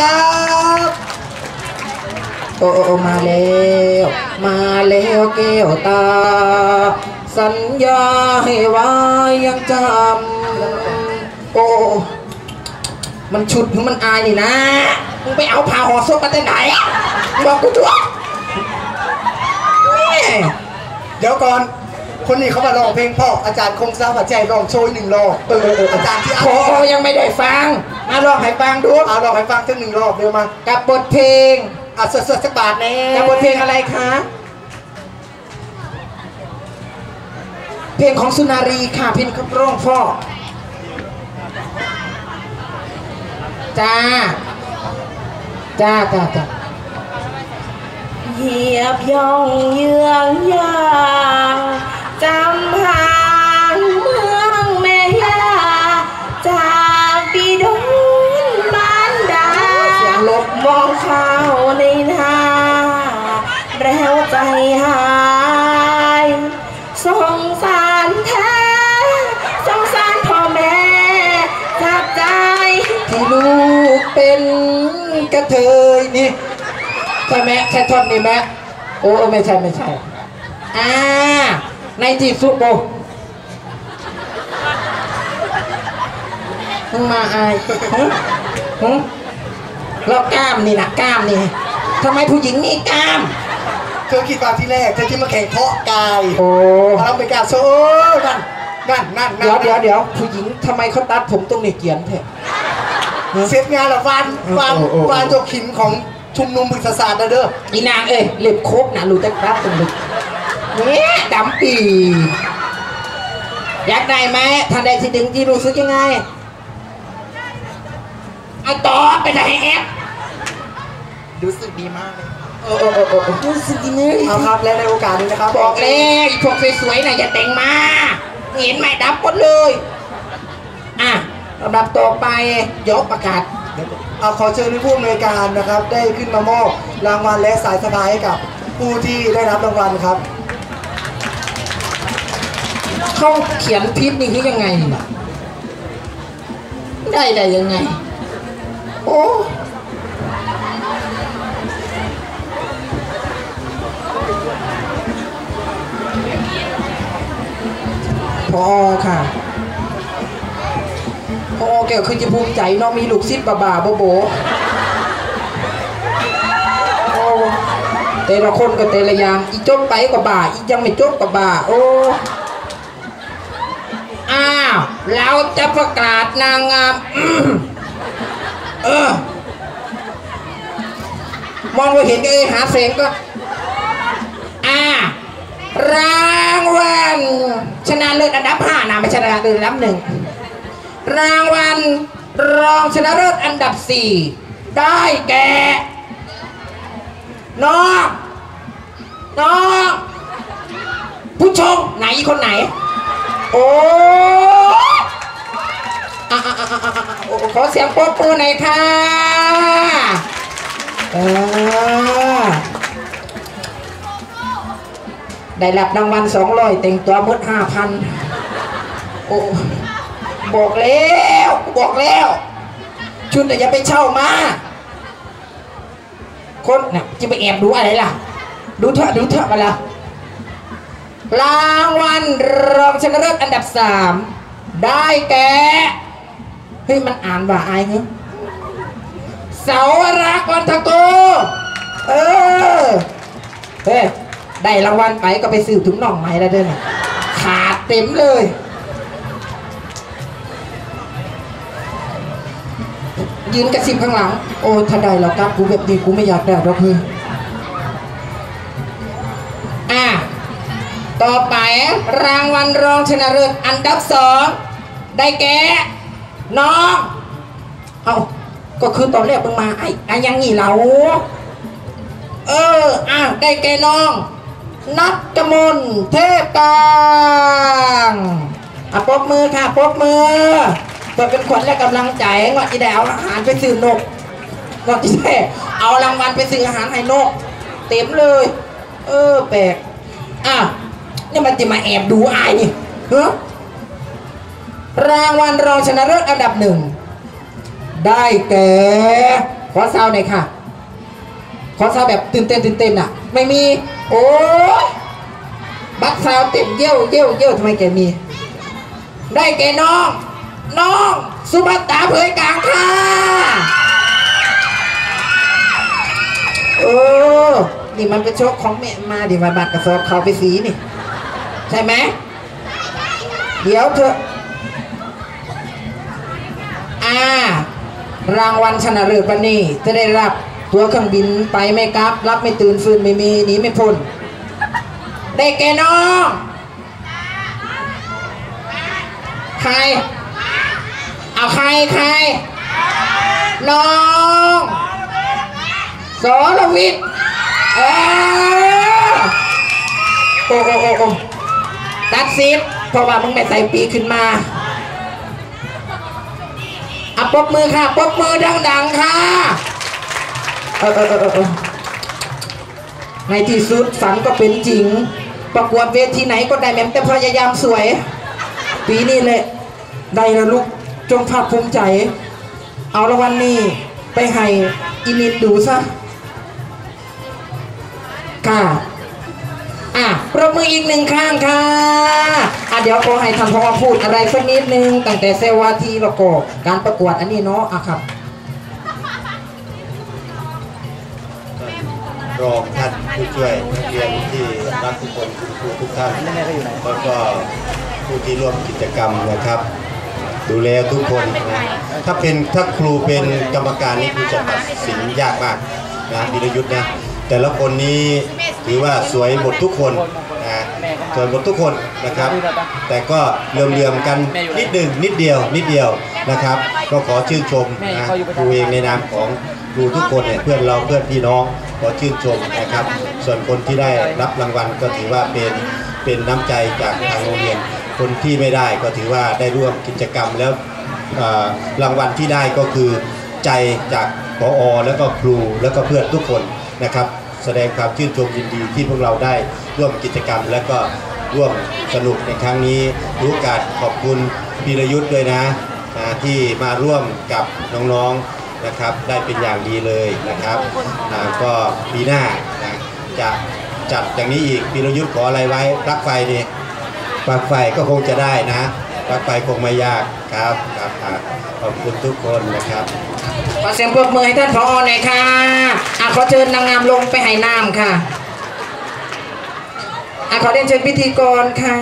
ครับ โอ้มาแล้วมาแล้วแก้วตา สัญญาให้ไว้ยังจำโอ้มันฉุดมันอายนี่นะมึงไปเอาผ้าห่อศพมาแต่ไหนบอกกูด้วยเดี๋ยวก่อนคนนี้เขามาร้องเพลงพ่ออาจารย์คงทราบว่าใจร้องโชยหนึ่งรอบเอออาจารย์ที่อ้ยังไม่ได้ฟัง มาลองให้ฟังดูเอาร้องให้ฟังสักหนึ่งรอบเดี๋ยวมา กับบทเพลงอะสดๆสักบาทแน่กับบทเพลงอะไรคะ เพลงของสุนารีค่ะเพลงขับร้องพ่อจ้า จ้าจ้าจ้าเหยียบย่องเยื้องยางจำหา เป็นกระเทยนี่ใช่ไหมใช่ท่อนนี้ไหมโอ้ไม่ใช่ไม่ใช่อ่าในที่สุดโบมึงมาอายหึหึแล้วกล้ามนี่นะกล้ามนี่ทำไมผู้หญิงมีกล้าม เธอคิดว่าที่แรกเธอคิดมาแข่งเพาะกายโอ้เราไปกาโซ่นั่นนั่นนั่นนั่นเดี๋ยวเดี๋ยวเดี๋ยวผู้หญิงทำไมเขาตัดผมตรงนี้เกียนเถอะ เสร็จงานละวันวันโอ้โอ้โอ้วันจกขินของชุมนุมพฤกษศาสตร์นะเด้ออีนางเอ้ยเล็บครบนะรู้จักตัดตรงนี้เนี่ยดำปีอยากได้ไหมท่านใดที่ดึงที่รู้สึกยังไงเอาต่อไปไหนแอปรู้สึกดีมากเลยโอ้โอ้โอ้โอ้รู้สึกดีเลยเอาครับและในโอกาสนี้นะครับบอกเลยไอ้พวกสวยๆน่ะอย่าแต่งมา เห็นไหมดับหมดเลยอะ ลำดับต่อไปยกประกาศเอาขอเชิญผู้อำนวยการนะครับ ได้ขึ้นมามอบรางวัลและสายสะพายให้กับผู้ที่ได้รับรางวัลครับเขาเขียนพิษนี่คือยังไงน่ะได้ได้ยังไง โอ้พอค่ะ พอแกคือจะภูมิใจเนาะมีลูกศิษย์บาบาโบโบแต่ละคนก็แต่ละอย่างอีจบไปก็บ่าอียังไม่จบก็บ่าโอ้อ้าวเราจะประกาศนางงามเออมองไปเห็นก็เอหาเสียงก็อ่ารางวัลชนะเลิศอันดับห้านะไม่ชนะเลิศอันดับหนึ่ง รางวัลรองชนะเลิศอันดับสี่ได้แก่น้องน้องผู้ชมไหนคนไหน โอ้โอ้ขอเสียงปรบมือหน่อยค่ะเออได้รับรางวัลสองร้อยแต่งตัวมดห้าพันโอ้ บอกแล้วบอกแล้ว ชุดน่ะอย่าไปเช่ามา คนน่ะจะไปแอบดูอะไรล่ะ ดูเถอะดูเถอะมาละรางวัลรองชนะเลิศอันดับสามได้แก่เฮ้ยมันอ่านว่าไอ้เงี้ยเสาวรักวันทะโกเออเฮ้ยได้รางวัลไปก็ไปซื้อถุงน่องไม้แล้วเด้อนะขาดเต็มเลย ยืนกระซิบข้างหลัง โอ้ถ้าได้แล้วครับกูแบบนี้กูไม่อยากได้หรอกเฮ้ยอะต่อไปรางวัลรองชนะเลิศอันดับสองได้แก่น้องเอาก็คือตอนแรกมึงมาไอ้ไอ้ยังงี้เราเอออะได้แก่น้อง นัทมนต์เทพกลางอะปบมือค่ะปบมือ เพื่อเป็นขวัญและกำลังใจงอดอีแดเอาอาหารไปซื้อนกงอดอีแดเอารางวัลไปซื้ออาหารให้นก เต็มเลย เออแปลกอ้าวนี่มันจะมาแอบดูอายนี่เฮ้รางวัลรองชนะเลิศอันดับหนึ่ง ได้แก่ขอซาวหน่อยค่ะ ขอซาวแบบตื่นเต้นตื่นเต้นอะ ไม่มี โอ้ยบัตรซาวเต็มเยี่ยวเยี่ยวเยี่ยวทำไมแกมี ได้แกน้องน้อง สุภัตตาเผยกลางค่ะเออนี่มันเป็นโชคของแม่มาดิมาบัตรกระสอบเขาไปสีนี่ ใช่ไหมเดี๋ยวเถอะอ่ารางวัลชนะเลิศวันนี้จะได้รับตัวเครื่องบินไปไม่กลับ รับไม่ตื่นฟื้นไม่มีหนีไม่พ้นได้แก่น้อง ใคร ใครใครน้องสรวิทย์เออโอ้โอ้โอ้โอ้ตัดซิปเพราะว่ามึงไม่ใส่ปีขึ้นมาอะปบมือค่ะปบมือดังๆค่ะเออเอในที่สุดฝันก็เป็นจริง ประกวดเวทีไหนก็ได้แม้แต่พยายามสวย ปีนี้เลยได้ล้วลูก จงภาคภูมิใจ เอาละวันนี้ไปให้อินิดดูซะค่ะอะปรบมืออีกหนึ่งข้างค่ะอะเดี๋ยวขอให้ท่านพอพูดอะไรสักนิดนึงตั้งแต่เซวาทีแล้วก็การประกวดอันนี้เนาะอะครับรองท่านผู้ช่วยนักเรียนที่รักทุกคนคุณครูทุกท่านแล้วก็ผู้ที่ร่วมกิจกรรมนะครับ ดูแลทุกคนนะถ้าเป็นถ้าครูเป็นกรรมการนี่คือจะตัดสินยากมากนะธีรยุทธ์นะแต่ละคนนี้ถือว่าสวยหมดทุกคนนะสวยหมดทุกคนนะครับ แต่ก็เลื่อมๆกันนิดหนึ่งนิดเดียว นิดเดียวนะครับ ก็ขอชื่นชมนะครูเองในนามของครูทุกคนเนี่ยเพื่อนเราเพื่อนพี่น้องขอชื่นชมนะครับ ส่วนคนที่ได้รับรางวัลก็ถือว่าเป็นเป็นน้ำใจจากทางโรงเรียน คนที่ไม่ได้ก็ถือว่าได้ร่วมกิจกรรมแล้วรางวัลที่ได้ก็คือใจจากพออแล้วก็ครูแล้วก็เพื่อนทุกคนนะครับ แสดงความชื่นชมยินดีที่พวกเราได้ร่วมกิจกรรม และก็ร่วมสนุกในครั้งนี้รู้กาสขอบคุณพีรยุทธ์ด้วยนะที่มาร่วมกับน้องๆนะครับ ได้เป็นอย่างดีเลยนะครับก็ปีหน้าจะจัดอย่างนี้อีกพีรยุทธ์ขออะไรไว้ปลั๊กไฟดี ปลักไฟก็คงจะได้นะปลักไฟคงไม่ยากครับครับขอบคุณทุกคนนะครับขอเสียงปรบมือให้ท่านพอหน่อยค่ะอะขอเชิญนางงามลงไปหายน้ำค่ะอะขอเรียนเชิญพิธีกรค่ะ